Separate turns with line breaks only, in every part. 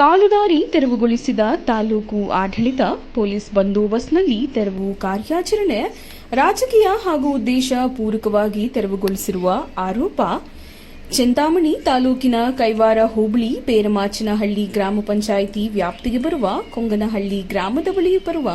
ಕಾಲುದಾರಿ ತೆರವುಗೊಳಿಸಿದ ತಾಲೂಕು ಆಡಳಿತ, ಪೊಲೀಸ್ ಬಂದೋಬಸ್ತ್ನಲ್ಲಿ ತೆರವು ಕಾರ್ಯಾಚರಣೆ, ರಾಜಕೀಯ ಹಾಗೂ ಉದ್ದೇಶ ಪೂರಕವಾಗಿ ತೆರವುಗೊಳಿಸಿರುವ ಆರೋಪ. ಚಿಂತಾಮಣಿ ತಾಲೂಕಿನ ಕೈವಾರ ಹೋಬಳಿ, ಪೇರಮಾಚನಹಳ್ಳಿ ಗ್ರಾಮ ಪಂಚಾಯಿತಿ ವ್ಯಾಪ್ತಿಗೆ ಬರುವ ಕೊಂಗನಹಳ್ಳಿ ಗ್ರಾಮದ ಬಳಿ ಬರುವ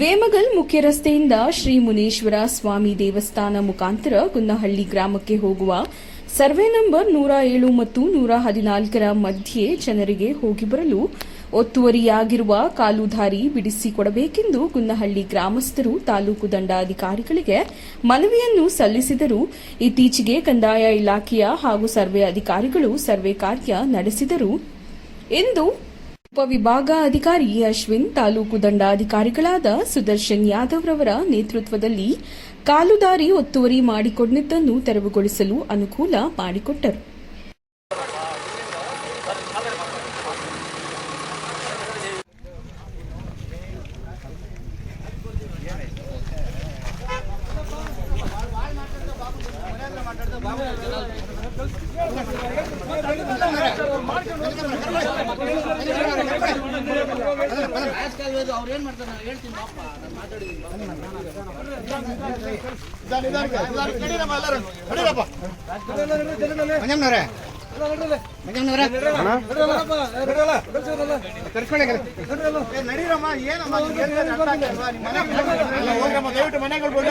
ವೇಮಗಲ್ ಮುಖ್ಯ ರಸ್ತೆಯಿಂದ ಶ್ರೀ ಮುನೇಶ್ವರ ಸ್ವಾಮಿ ದೇವಸ್ಥಾನ ಮುಖಾಂತರ ಗುನ್ನಹಳ್ಳಿ ಗ್ರಾಮಕ್ಕೆ ಹೋಗುವ ಸರ್ವೆ ನಂಬರ್ ನೂರ ಏಳು ಮತ್ತು ನೂರ ಹದಿನಾಲ್ಕರ ಮಧ್ಯೆ ಜನರಿಗೆ ಹೋಗಿ ಬರಲು ಒತ್ತುವರಿಯಾಗಿರುವ ಕಾಲುದಾರಿ ಬಿಡಿಸಿಕೊಡಬೇಕೆಂದು ಗುನ್ನಹಳ್ಳಿ ಗ್ರಾಮಸ್ಥರು, ತಾಲೂಕು ದಂಡಾಧಿಕಾರಿಗಳಿಗೆ ಮನವಿಯನ್ನು ಸಲ್ಲಿಸಿದರು. ಇತ್ತೀಚೆಗೆ ಕಂದಾಯ ಇಲಾಖೆಯ ಹಾಗೂ ಸರ್ವೆ ಅಧಿಕಾರಿಗಳು ಸರ್ವೆ ಕಾರ್ಯ ನಡೆಸಿದರು. ಎಂದು ಉಪವಿಭಾಗಾಧಿಕಾರಿ ಅಶ್ವಿನ್ ತಾಲೂಕು ದಂಡಾಧಿಕಾರಿಗಳಾದ ಸುದರ್ಶನ್ ಯಾದವ್ ರವರ ನೇತೃತ್ವದಲ್ಲಿ ಕಾಲುದಾರಿ ಒತ್ತುವರಿ ಮಾಡಿಕೊಂಡಿದ್ದನ್ನು ತೆರವುಗೊಳಿಸಲು ಅನುಕೂಲ ಮಾಡಿಕೊಟ್ಟರು.
ಅವ್ರು ಏನ್ ಮಾಡ್ತಾರೆ ನಾನು ಹೇಳ್ತೀನಿ ಪಾಪ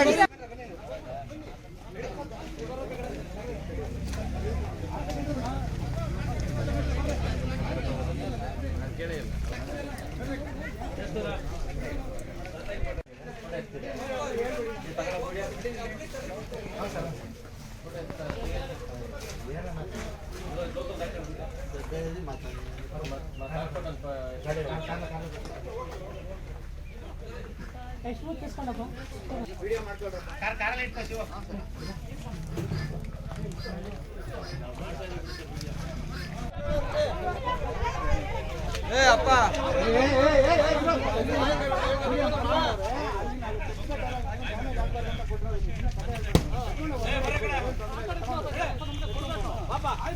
ನಾನು ಮಾತಾಡಿದ್ದೀನಿ
ಮಂಜಮ್ಮನವ್ರೆ ಕಾರ್ ಕಾರಲ್ಲಿ ಇಟ್ಕೋ ಹೋಗ್ರಮ್ಮ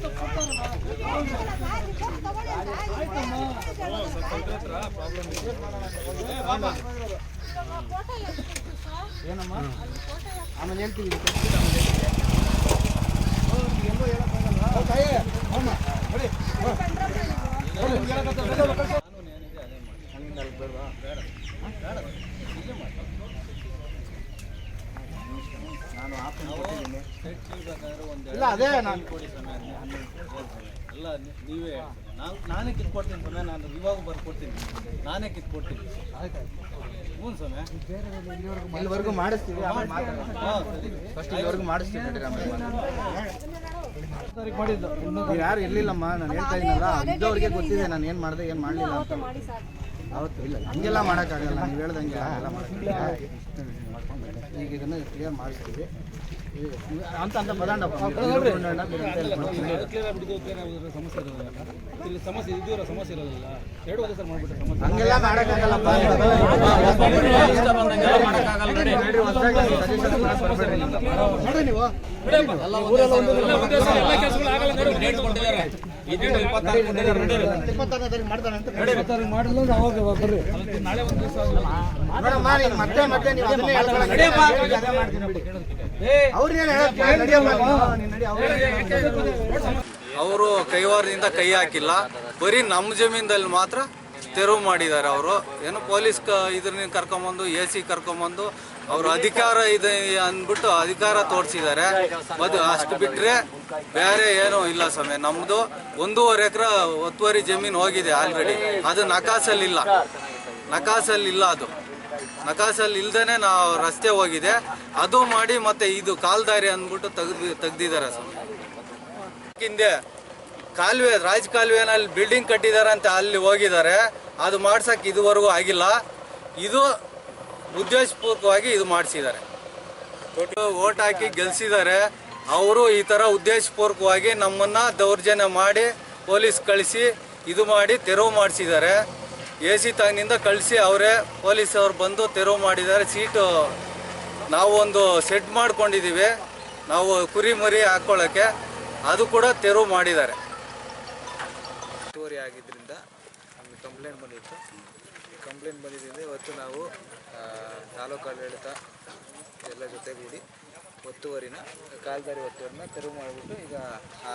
ಬಂದಾಗ ಆಮೇಲೆ ಹೇಳ್ತೀವಿ ನಾನು ಇಲ್ಲ ಅದೇ ನಾನು
ಕೊಡಿ ಸಮಯ ಎಲ್ಲ ನೀವೇ ನಾನು ನಾನೇ ಕಿತ್ಕೊಡ್ತೀನಿ ಸಮಯ ನಾನು ಇವಾಗ ಬರ್ಕೊಡ್ತೀನಿ. ನಾನೇ ಕಿತ್ಕೊಡ್ತೀನಿ. ಹ್ಞೂ ಸಮಯ
ಇಲ್ಲಿವರೆಗೂ ಮಾಡಿಸ್ತೀವಿ ಫಸ್ಟ್ ಇಲ್ಲಿವರೆಗೂ ಮಾಡಿಸ್ತೀವಿ
ಮಾಡಿದ್ದು.
ಯಾರು ಇರ್ಲಿಲ್ಲಮ್ಮ ನಾನು ಹೇಳ್ತಾ ಇದ್ದೀನಲ್ಲ ಇದ್ದವ್ರಿಗೆ ಗೊತ್ತಿದೆ ನಾನು ಏನು ಮಾಡಿದೆ ಏನು ಮಾಡಲಿಲ್ಲ ಅಂತ. ಅವತ್ತು ಇಲ್ಲ. ಹಂಗೆಲ್ಲ ಮಾಡೋಕ್ಕಾಗಲ್ಲ. ನೀವು ಹೇಳ್ದಂಗೆ ಎಲ್ಲ ಮಾಡೋಕ್ಕಾಗಲ್ಲ. ಈಗ ಇದನ್ನು ಕ್ಲಿಯರ್ ಮಾಡಿಸ್ತೀವಿ. ಅಂತ ಅಂತ ಬದಾಂಡಪ್ಪ
ಸಮಸ್ಯೆ ಸಮಸ್ಯೆ ಇರೋದಿಲ್ಲ. ಎರಡು ವರ್ಷ ಮಾಡ್ಬಿಟ್ಟು ಸಮಸ್ಯೆ.
ಹಂಗೆಲ್ಲ ಮಾಡೋಕ್ಕಾಗಲ್ಲಪ್ಪ ಬರ್ಬೇಡ್ರಿ ನೀವು. ನೋಡ್ರಿ ನೀವು ಇಪ್ಪತ್ತಾರನೇ ತಾರೀಕು ಮಾಡ್ತಾನೆ ಅಂತ ನೋಡಮ್ಮ, ನೀನು
ಅವರು ಕೈವಾರದಿಂದ ಕೈ ಹಾಕಿಲ್ಲ. ಬರೀ ನಮ್ಮ ಜಮೀನಲ್ಲಿ ಮಾತ್ರ ತೆರವು ಮಾಡಿದ್ದಾರೆ ಅವರು. ಏನು ಪೊಲೀಸ್ ಕ ಇದ್ರನ್ನ ಕರ್ಕೊಂಬಂದು ಎ ಸಿ ಕರ್ಕೊಂಬಂದು ಅವರು ಅಧಿಕಾರ ಇದೆ ಅಂದ್ಬಿಟ್ಟು ಅಧಿಕಾರ ತೋರಿಸಿದ್ದಾರೆ. ಅದು ಅಷ್ಟು ಬಿಟ್ಟರೆ ಬೇರೆ ಏನೂ ಇಲ್ಲ ಸ್ವಾಮಿ. ನಮ್ಮದು ಒಂದೂವರೆ ಎಕರೆ ಒತ್ತುವರಿ ಜಮೀನು ಹೋಗಿದೆ ಆಲ್ರೆಡಿ ಅದು ನಕಾಸಲ್ಲಿಲ್ಲ. ನಕಾಸಲ್ಲಿಲ್ಲ ಅದು. ನಕಾಸಲ್ಲಿ ಇಲ್ದೇ ನಾವು ರಸ್ತೆ ಹೋಗಿದೆ. ಅದು ಮಾಡಿ ಮತ್ತೆ ಇದು ಕಾಲ್ದಾರಿ ಅಂದ್ಬಿಟ್ಟು ತೆಗ್ದು ತೆಗ್ದಿದ್ದಾರೆ ಸ್ವಾಮಿ. ಹಿಂದೆ ಕಾಲುವೆ ರಾಜ್ ಕಾಲುವೆನಲ್ಲಿ ಬಿಲ್ಡಿಂಗ್ ಕಟ್ಟಿದ್ದಾರೆ ಅಂತ ಅಲ್ಲಿ ಹೋಗಿದ್ದಾರೆ. ಅದು ಮಾಡ್ಸಕ್ಕೆ ಇದುವರೆಗೂ ಆಗಿಲ್ಲ. ಇದು ಉದ್ದೇಶಪೂರ್ವಕವಾಗಿ ಇದು ಮಾಡಿಸಿದ್ದಾರೆ. ಓಟ್ ಹಾಕಿ ಗೆಲ್ಸಿದ್ದಾರೆ. ಅವರು ಈ ಥರ ಉದ್ದೇಶಪೂರ್ವಕವಾಗಿ ನಮ್ಮನ್ನ ದೌರ್ಜನ್ಯ ಮಾಡಿ ಪೊಲೀಸ್ ಕಳಿಸಿ ಇದು ಮಾಡಿ ತೆರವು ಮಾಡಿಸಿದ್ದಾರೆ. ಎ ಸಿ ತಾಗಿನಿಂದ ಕಳಿಸಿ ಅವರೇ ಪೊಲೀಸ್ ಅವ್ರು ಬಂದು ತೆರವು ಮಾಡಿದ್ದಾರೆ. ಸೀಟು ನಾವು ಒಂದು ಸೆಟ್ ಮಾಡ್ಕೊಂಡಿದ್ದೀವಿ. ನಾವು ಕುರಿ ಮರಿ ಹಾಕ್ಕೊಳ್ಳೋಕ್ಕೆ ಅದು ಕೂಡ ತೆರವು ಮಾಡಿದ್ದಾರೆ. ಆಗಿದ್ದರಿಂದ
ಕಂಪ್ಲೇಂಟ್ ಬಂದಿತ್ತು. ಕಂಪ್ಲೇಂಟ್ ಬಂದಿದ್ದರಿಂದ ಇವತ್ತು ನಾವು ತಾಲೂಕು ಆಡಳಿತ ಎಲ್ಲ ಜೊತೆಗೂಡಿ ಒತ್ತುವರಿನ ಕಾಲ್ದಾರಿ ಒತ್ತುವರಿನ ತೆರವು ಮಾಡಿಬಿಟ್ಟು ಈಗ ಆ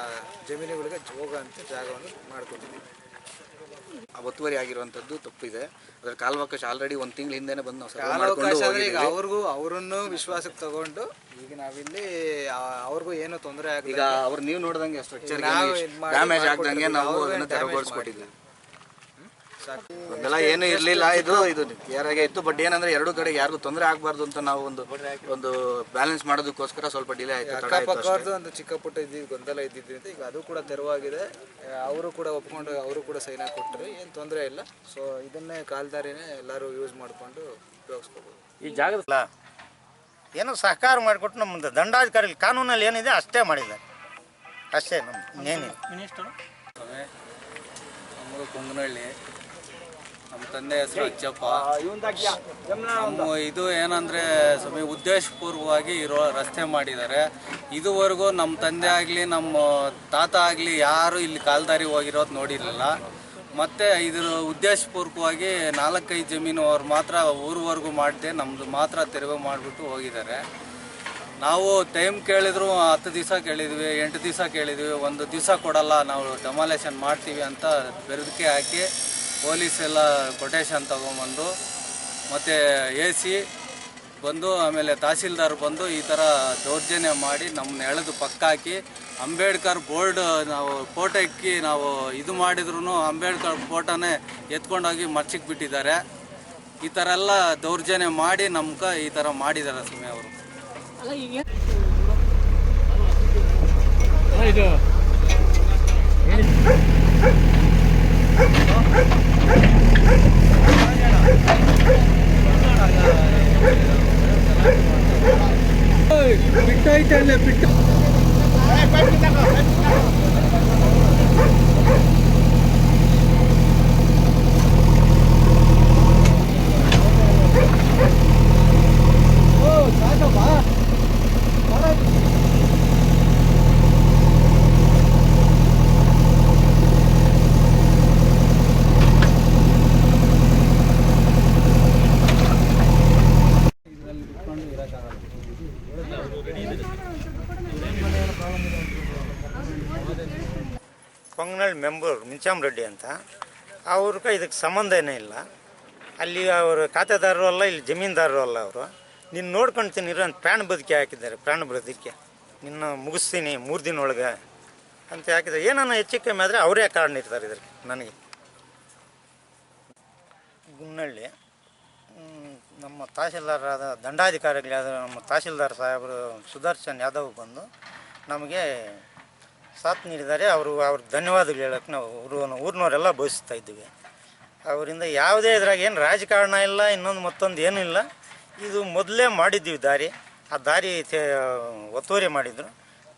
ಜಮೀನುಗಳಿಗೆ ಜೋಗ ಅಂತ ಜಾಗವನ್ನು ಮಾಡ್ಕೊತಿದ್ದೀವಿ
ಆ ಒತ್ತುವರಿ ಆಗಿರುವಂಥದ್ದು ತಪ್ಪಿದೆ. ಅದ್ರ ಕಾಲಾವಕಾಶ ಆಲ್ರೆಡಿ ಒಂದು ತಿಂಗಳ ಹಿಂದೆನೇ ಬಂದು ನಾವು
ಈಗ. ಅವ್ರಿಗೂ ಅವರನ್ನು ವಿಶ್ವಾಸಕ್ಕೆ ತಗೊಂಡು ಈಗ ನಾವಿಲ್ಲಿ ಅವ್ರಿಗೂ ಏನು ತೊಂದರೆ
ಈಗ
ಆಗಲಿಲ್ಲ
ಅವ್ರು ನೀವು ನೋಡ್ದಂಗೆ ಸ್ಟ್ರಕ್ಚರ್ ಡ್ಯಾಮೇಜ್ ಆಗ್ದಂಗೆ ನಾವು ಅದನ್ನ
damage
ಒಂದೆಲ್ಲ ಏನು ಇರಲಿಲ್ಲ. ಇದು ಇದು ಕ್ಲಿಯರಾಗೆ ಇತ್ತು ಬಟ್ ಏನಂದ್ರೆ ಎರಡು ಕಡೆ ಯಾರಿಗೂ ತೊಂದರೆ ಆಗಬಾರ್ದು ಅಂತ ನಾವು ಒಂದು ಒಂದು ಬ್ಯಾಲೆನ್ಸ್ ಮಾಡೋದಕ್ಕೋಸ್ಕರ ಸ್ವಲ್ಪ ಡಿಲೇ ಆಯ್ತು ತಡ ಆಯ್ತು ಅಷ್ಟೇ.
ಒಂದು ಚಿಕ್ಕ ಪುಟ್ಟ ಇದ್ದಿದ್ದು ಗೊಂದಲ ಅಂತ ಈಗ ಅದು ಕೂಡ ತೆರವಾಗಿದೆ. ಅವರು ಕೂಡ ಒಪ್ಕೊಂಡು ಅವರು ಕೂಡ ಸೈನ್ ಹಾಕಿ ಕೊಟ್ಟರು. ಏನು ತೊಂದರೆ ಇಲ್ಲ. ಸೊ ಇದನ್ನೇ ಕಾಲ್ದಾರಿನೇ ಎಲ್ಲರೂ ಯೂಸ್ ಮಾಡಿಕೊಂಡು ಉಪಯೋಗಿಸ್ಕೋಬೋದು.
ಈ ಜಾಗ ಏನೋ ಸಹಕಾರ ಮಾಡಿಕೊಟ್ಟು ನಮ್ಮ ದಂಡಾಧಿಕಾರಿ ಕಾನೂನಲ್ಲಿ ಏನಿದೆ ಅಷ್ಟೇ ಮಾಡಿದ್ದಾರೆ. ಅಷ್ಟೇ ನಮ್ಮ ಇನ್ನೇನಿಲ್ಲ.
ಮಿನಿಸ್ಟರ್ ನಮ್ಮದು ಕುಂಗನಹಳ್ಳಿ. ನಮ್ಮ ತಂದೆ ಹೆಸರು ಅಜ್ಜಪ್ಪ. ನಮ್ಮ ಇದು ಏನಂದ್ರೆ ಸ್ವಾಮಿ ಉದ್ದೇಶಪೂರ್ವವಾಗಿ ಇರೋ ರಸ್ತೆ ಮಾಡಿದ್ದಾರೆ. ಇದುವರೆಗೂ ನಮ್ಮ ತಂದೆ ಆಗಲಿ ನಮ್ಮ ತಾತ ಆಗಲಿ ಯಾರು ಇಲ್ಲಿ ಕಾಲ್ದಾರಿ ಹೋಗಿರೋದು ನೋಡಿರಲಿಲ್ಲ. ಮತ್ತೆ ಇದ್ರ ಉದ್ದೇಶಪೂರ್ವಕವಾಗಿ ನಾಲ್ಕೈದು ಜಮೀನು ಅವ್ರು ಮಾತ್ರ ಊರ್ವರೆಗೂ ಮಾಡಿದೆ ನಮ್ಮದು ಮಾತ್ರ ತೆರವು ಮಾಡಿಬಿಟ್ಟು ಹೋಗಿದ್ದಾರೆ. ನಾವು ಟೈಮ್ ಕೇಳಿದ್ರು ಹತ್ತು ದಿವಸ ಕೇಳಿದ್ವಿ ಎಂಟು ದಿವಸ ಕೇಳಿದ್ವಿ ಒಂದು ದಿವಸ ಕೊಡಲ್ಲ ನಾವು ಡೆಮಾಲೇಷನ್ ಮಾಡ್ತೀವಿ ಅಂತ ಬೆರದಕ್ಕೆ ಹಾಕಿ ಪೊಲೀಸ್ ಎಲ್ಲ ಕೊಟೇಶನ್ ತಗೊಂಬಂದು ಮತ್ತು ಎ ಸಿ ಬಂದು ಆಮೇಲೆ ತಹಸೀಲ್ದಾರ್ ಬಂದು ಈ ಥರ ದೌರ್ಜನ್ಯ ಮಾಡಿ ನಮ್ಮನ್ನ ಎಳೆದು ಪಕ್ಕ ಹಾಕಿ ಅಂಬೇಡ್ಕರ್ ಬೋರ್ಡ್ ನಾವು ಫೋಟೋ ಇಕ್ಕಿ ನಾವು ಇದು ಮಾಡಿದ್ರು ಅಂಬೇಡ್ಕರ್ ಫೋಟೋನೇ ಎತ್ಕೊಂಡೋಗಿ ಮರ್ಚಿಕ್ ಬಿಟ್ಟಿದ್ದಾರೆ. ಈ ಥರ ಎಲ್ಲ ದೌರ್ಜನ್ಯ ಮಾಡಿ ನಮ್ಗೆ ಈ ಥರ ಮಾಡಿದ್ದಾರೆ ಸುಮ್ಮನೆ ಅವರು.
ಕೊಂಗನಳ್ಳಿ ಮೆಂಬರ್ ಮಿಂಚಾಮ್ ರೆಡ್ಡಿ ಅಂತ ಅವ್ರಿಗೆ ಇದಕ್ಕೆ ಸಂಬಂಧನೇ ಇಲ್ಲ. ಅಲ್ಲಿ ಅವರು ಖಾತೆದಾರರು ಅಲ್ಲ, ಇಲ್ಲಿ ಜಮೀನ್ದಾರರು ಅಲ್ಲ ಅವರು. ನಿನ್ನ ನೋಡ್ಕೊಂತೀನಿ ಇರೋ ಅಂತ ಪ್ರಾಣ ಬದುಕಿ ಹಾಕಿದ್ದಾರೆ ಪ್ರಾಣ ಬದುಕಿ. ನಿನ್ನ ಮುಗಿಸ್ತೀನಿ ಮೂರು ದಿನ ಒಳಗೆ ಅಂತ ಹಾಕಿದ್ದಾರೆ. ಏನನ್ನ ಹೆಚ್ಚು ಕಮ್ಮಿ ಆದರೆ ಅವರೇ ಕಾರಣ ಇರ್ತಾರೆ ಇದಕ್ಕೆ ನನಗೆ. ಗುನ್ನಳ್ಳಿ ನಮ್ಮ ತಹಸೀಲ್ದಾರರಾದ ದಂಡಾಧಿಕಾರಿಗಳಾದ ನಮ್ಮ ತಹಸೀಲ್ದಾರ್ ಸಾಹೇಬರು ಸುದರ್ಶನ್ ಯಾದವ್ ಬಂದು ನಮಗೆ ಸಾಥ್ ನೀಡಿದ್ದಾರೆ. ಅವರು, ಅವ್ರ ಧನ್ಯವಾದಗಳು ಹೇಳೋಕ್ಕೆ ನಾವು ಊರು, ಊರಿನವರೆಲ್ಲ ಬಯಸ್ತಾ ಇದ್ದೀವಿ. ಅವರಿಂದ ಯಾವುದೇ ಇದ್ರಾಗ ಏನು ರಾಜಕಾರಣ ಇಲ್ಲ, ಇನ್ನೊಂದು ಮತ್ತೊಂದು ಏನೂ ಇಲ್ಲ. ಇದು ಮೊದಲೇ ಮಾಡಿದ್ದೀವಿ ದಾರಿ. ಆ ದಾರಿ ಒತ್ತುವರಿ ಮಾಡಿದರು.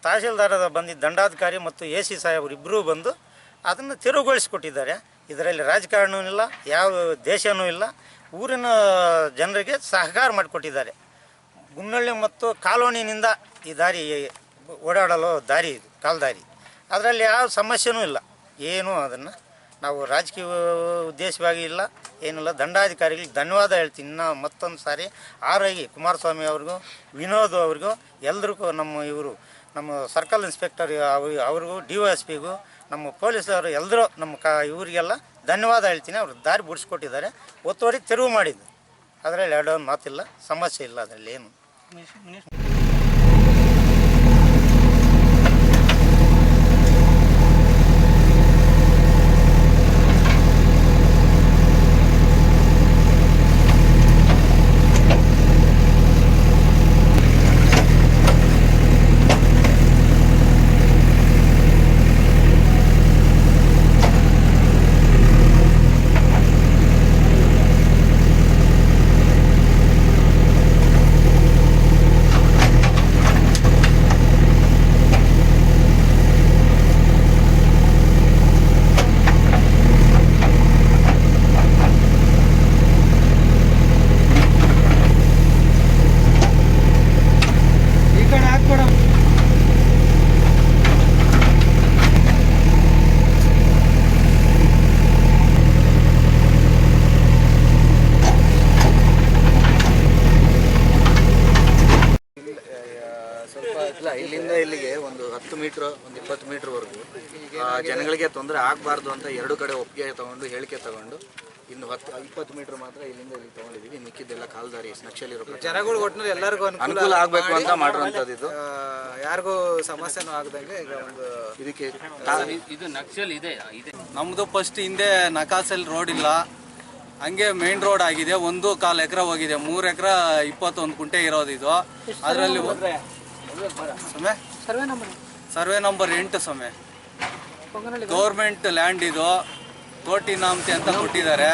ತಹಸೀಲ್ದಾರದ ಬಂದಿದ್ದ ದಂಡಾಧಿಕಾರಿ ಮತ್ತು ಎ ಸಿ ಸಾಹೇಬರು ಇಬ್ಬರೂ ಬಂದು ಅದನ್ನು ತೆರವುಗೊಳಿಸಿಕೊಟ್ಟಿದ್ದಾರೆ. ಇದರಲ್ಲಿ ರಾಜಕಾರಣವೂ ಇಲ್ಲ, ಯಾವ ದೇಶವೂ ಇಲ್ಲ. ಊರಿನ ಜನರಿಗೆ ಸಹಕಾರ ಮಾಡಿಕೊಟ್ಟಿದ್ದಾರೆ. ಗುನ್ನಳ್ಳಿ ಮತ್ತು ಕಾಲೋನಿನಿಂದ ಈ ದಾರಿ ಓಡಾಡಲು ದಾರಿ ಇದು, ಕಾಲ್ದಾರಿ. ಅದರಲ್ಲಿ ಯಾವ ಸಮಸ್ಯೆನೂ ಇಲ್ಲ. ಏನೂ ಅದನ್ನು ನಾವು ರಾಜಕೀಯ ಉದ್ದೇಶವಾಗಿ ಇಲ್ಲ, ಏನಿಲ್ಲ. ದಂಡಾಧಿಕಾರಿಗಳಿಗೆ ಧನ್ಯವಾದ ಹೇಳ್ತೀನಿ. ನಾವು ಮತ್ತೊಂದು ಸಾರಿ ಆರೋಗ್ಯ ಕುಮಾರಸ್ವಾಮಿ ಅವ್ರಿಗೂ, ವಿನೋದ್ ಅವ್ರಿಗೂ, ಎಲ್ರಿಗೂ ನಮ್ಮ ಇವರು, ನಮ್ಮ ಸರ್ಕಲ್ ಇನ್ಸ್ಪೆಕ್ಟರ್ ಅವ್ರಿ ಅವ್ರಿಗೂ, ಡಿ ಒ ಎಸ್ ಪಿಗೂ, ನಮ್ಮ ಪೊಲೀಸರು ಎಲ್ಲರೂ ನಮ್ಮ ಕ, ಇವರಿಗೆಲ್ಲ ಧನ್ಯವಾದ ಹೇಳ್ತೀನಿ. ಅವರು ದಾರಿ ಬಿಡಿಸ್ಕೊಟ್ಟಿದ್ದಾರೆ. ಒತ್ತುವರಿ ತೆರವು ಮಾಡಿದ್ದು. ಅದರಲ್ಲಿ ಎರಡೊಂದು ಮಾತಿಲ್ಲ. ಸಮಸ್ಯೆ ಇಲ್ಲ ಅದರಲ್ಲಿ ಏನು.
ತೊಂದರೆ ಆಗಬಾರ್ದು ಅಂತ ಎರಡು ಕಡೆ ಒಪ್ಪಿಗೆ ತಗೊಂಡು ಹೇಳಿಕೆ ತಗೊಂಡು ಇನ್ನು ಹತ್ತು ಇಪ್ಪತ್ತು ಮೀಟರ್ ಮಾತ್ರ ಇಲ್ಲಿಂದ ಇಲ್ಲಿ ತಗೊಂಡಿದ್ದೀವಿ. ಮಿಕ್ಕಿದ್ದೆಲ್ಲ ಕಾಲ್ದಾರಿ ನಕ್ಷಲಿರೋ ಪ್ರಕಾರ.
ಜನಗಳು ಒಟ್ಟಿನಲ್ಲಿ ಎಲ್ಲರಿಗೂ
ಅನುಕೂಲ ಆಗಬೇಕು ಅಂತ ಮಾಡಿರುವಂಥದ್ದು
ಇದು ಯಾರಿಗೂ ಸಮಸ್ಯೆನೂ ಆಗದಂಗೆ ಈಗ ಒಂದು
ಇದಕ್ಕೆ ಇದು ನಕ್ಷಲ್ ಇದೆ
ನಮ್ಮದು ಫಸ್ಟ್ ಹಿಂದೆ ನಕಾಸಲ್ಲಿ ರೋಡ್ ಇಲ್ಲ. ಹಂಗೆ ಮೇನ್ ರೋಡ್ ಆಗಿದೆ ಒಂದು ಕಾಲು ಎಕರೆ ಹೋಗಿದೆ. ಮೂರು ಎಕರೆ ಇಪ್ಪತ್ತೊಂದು ಕುಂಟೆ ಇರೋದು ಇದು. ಅದರಲ್ಲಿ ಸರ್ವೆ ನಂಬರ್? ಎಂಟು ಸಮಯ ಗೌರ್ಮೆಂಟ್ ಲ್ಯಾಂಡ್ ಇದು. ತೋಟಿ ನಾಮತಿ ಅಂತ ಕೊಟ್ಟಿದ್ದಾರೆ.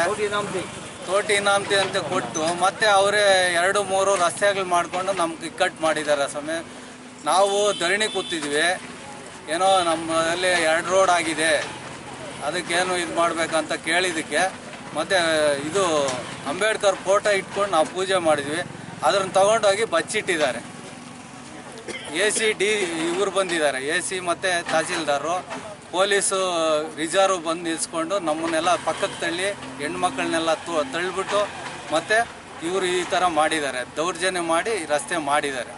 ತೋಟಿ ನಾಮತಿ ಅಂತ ಕೊಟ್ಟು ಮತ್ತೆ ಅವರೇ ಎರಡು ಮೂರು ರಸ್ತೆಗಳು ಮಾಡಿಕೊಂಡು ನಮ್ಗೆ ಇಕ್ಕಟ್ಟು ಮಾಡಿದ್ದಾರೆ ಸಮಯ ನಾವು ಧರಣಿ ಕೂತಿದ್ವಿ. ಏನೋ ನಮ್ಮಲ್ಲಿ ಎರಡು ರೋಡ್ ಆಗಿದೆ. ಅದಕ್ಕೇನು ಇದು ಮಾಡಬೇಕಂತ ಕೇಳಿದ್ದಕ್ಕೆ ಮತ್ತೆ ಇದು ಅಂಬೇಡ್ಕರ್ ಫೋಟೋ ಇಟ್ಕೊಂಡು ನಾವು ಪೂಜೆ ಮಾಡಿದ್ವಿ. ಅದನ್ನು ತಗೊಂಡೋಗಿ ಬಚ್ಚಿಟ್ಟಿದ್ದಾರೆ. ಎ ಸಿ ಡಿ ಇವರು ಬಂದಿದ್ದಾರೆ. ಎ ಸಿ ಮತ್ತು ತಹಸೀಲ್ದಾರು. ಪೊಲೀಸು ರಿಸರ್ವ್ ಬಂದು ನಿಲ್ಸ್ಕೊಂಡು ನಮ್ಮನ್ನೆಲ್ಲ ಪಕ್ಕಕ್ಕೆ ತಳ್ಳಿ ಹೆಣ್ಮಕ್ಳನ್ನೆಲ್ಲ ತಳ್ಳಿಬಿಟ್ಟು ಮತ್ತು ಇವರು ಈ ಥರ ಮಾಡಿದ್ದಾರೆ, ದೌರ್ಜನ್ಯ ಮಾಡಿ ರಸ್ತೆ ಮಾಡಿದ್ದಾರೆ.